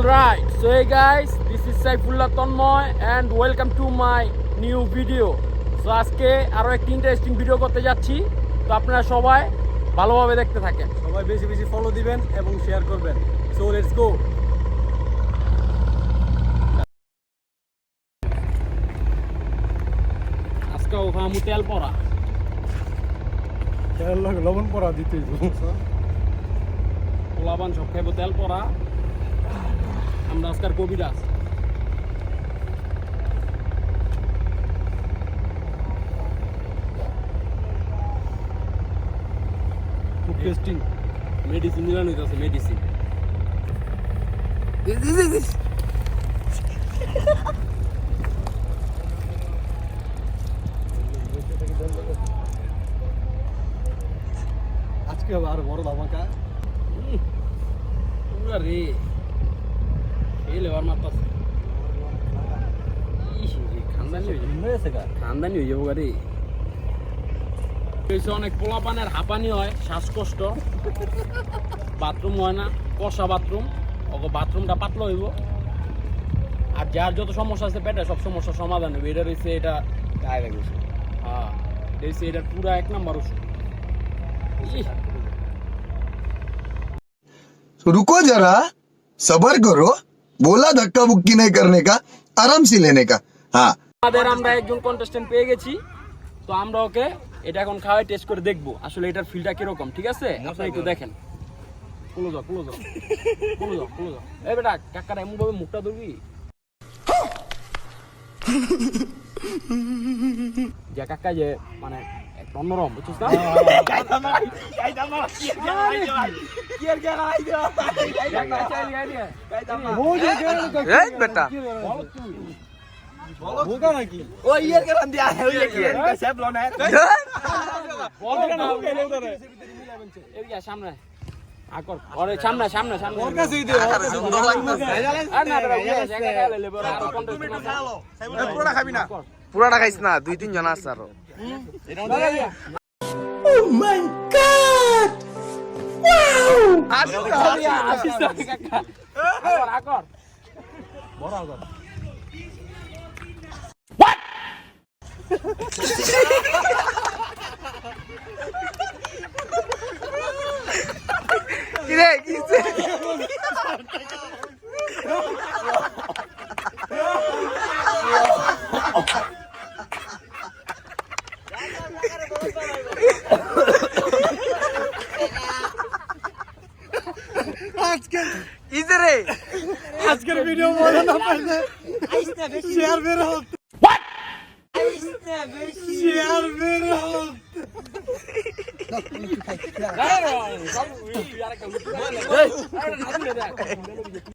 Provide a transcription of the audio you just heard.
All right, so hey guys, this is Saifullah Tanmoy and welcome to my new video. So আজকে আরও একটি interesting video করতে যাচ্ছি। তো আপনারা সবাই ভালোভাবে দেখতে থাকেন। সবাই বেশি বেশি ফলো দিবেন এবং শেয়ার করবেন। সো লেটস গো আজকে ওখানে তেল পড়া। লবণ পড়া দিতেই পোলাবান সব খাইবো তেল পড়া। আমরা আজকার কবিরাজ খুব টেস্টিং মেডিসিন মিলানো হইতেছে মেডিসিন আজকে আবার বড় ধামাকা। রে। পাওয়ার মারতাছে খানদানি হয়ে যাব। গাড়ি অনেক পোলাপানের হাঁপানি হয় শ্বাসকষ্ট। বাথরুম হয় না কষা বাথরুম। ওকে বাথরুমটা পাতলা হইব। আর যার যত সমস্যা আছে পেটে সব সমস্যার সমাধান হবে এটা রয়েছে এটা ডায়রেক্ট ওষুধ। হ্যাঁ রয়েছে এটা পুরো এক নম্বর ওষুধ। রুকো যারা সবার করো। बोला धक्का बुक्की नहीं करने का आराम से लेने का हाँ আমাদের আমরা একজন কন্টেস্টেন্ট পেয়ে গেছি তো আমরা ওকে এটা এখন খাওয়াই টেস্ট করে দেখবো আসলে এটার ফিলটা কিরকম ঠিক আছে আপনি একটু দেখেন কুলো যাও কুলো যাও কুলো যাও কুলো যাও এই বেটা কাকার এমন ভাবে মুখটা ধরবি যে কাকা যে মানে একটা অন্যরকম বুঝছিস না এই বেটা বোকা নাকি এদিকে আয়, সামনে আকর ওরে সামনে সামনে সামনে ওর কাছেই দে আর না বেটা উঠে আসে, একা একা লাইলে এবার আরও contestant আছে। পুরাটা খাবি না পুরাটা খাইস না দুই তিন জন আছে আরও আসিস না, কাকা। আকর, আকর। কিরে কিছে কিছে রে আজকের ভিডিও মজা না পাইলে শেয়ার বের হোক শেয়ার বের হোক দেখ।